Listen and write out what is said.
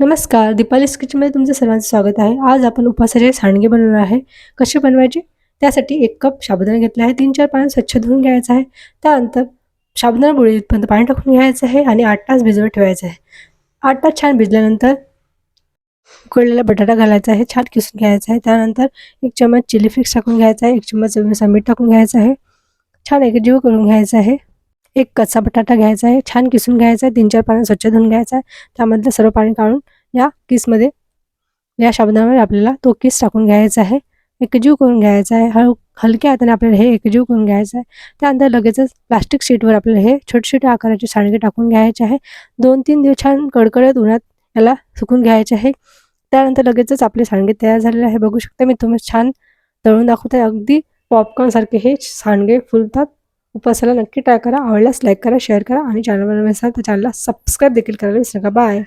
नमस्कार दीपालीस किचनमध्ये तुमचं सर्वांचं स्वागत आहे. आज आपण उपासाचे सांडगे बनवणार आहे. कसे बनवायचे? त्यासाठी एक कप साबुदाणा घेतला आहे. तीन चार पाणी स्वच्छ धुवून घ्यायचं आहे. त्यानंतर साबुदाणा बुडीपर्यंत पाणी टाकून घ्यायचं आहे आणि आठ तास भिजवत ठेवायचं आहे. आठ तास छान भिजल्यानंतर उकळलेला बटाटा घालायचा आहे. छान किसून घ्यायचा आहे. त्यानंतर एक चम्मच चिली फ्लेक्स टाकून घ्यायचा आहे. एक चम्मच मीठ टाकून घ्यायचं आहे. छान एकजीव करून घ्यायचं आहे. एक कच्चा बटाटा घ्यायचा आहे छान किसून घ्यायचा आहे तीन चार पाणी स्वच्छ धुवून घ्यायचा आहे. त्यामधलं सर्व पाणी काढून या किसमध्ये या साबुदाण्यावर आपल्याला तो किस टाकून घ्यायचा आहे. एकजीव करून घ्यायचा आहे. हळ हलक्या हाताने आपल्याला हे एकजीव करून घ्यायचं आहे. त्यानंतर लगेचच प्लास्टिक शीटवर आपल्याला हे छोटे छोटे आकाराचे सांडगे टाकून घ्यायचे आहे. दोन तीन दिवस छान कडकडत उन्हात याला सुकून घ्यायचे आहे. त्यानंतर लगेचच आपले सांडगे तयार झालेले आहे. बघू शकता मी तुम्ही छान तळून दाखवते अगदी पॉपकॉर्नसारखे हे सांडगे फुलतात. उपवासाला नक्की ट्राय करा आवडल्यास लाईक करा शेअर करा आणि चॅनलवर नसेल तर चॅनलला सबस्क्राईब देखील करायला विसरू नका. बाय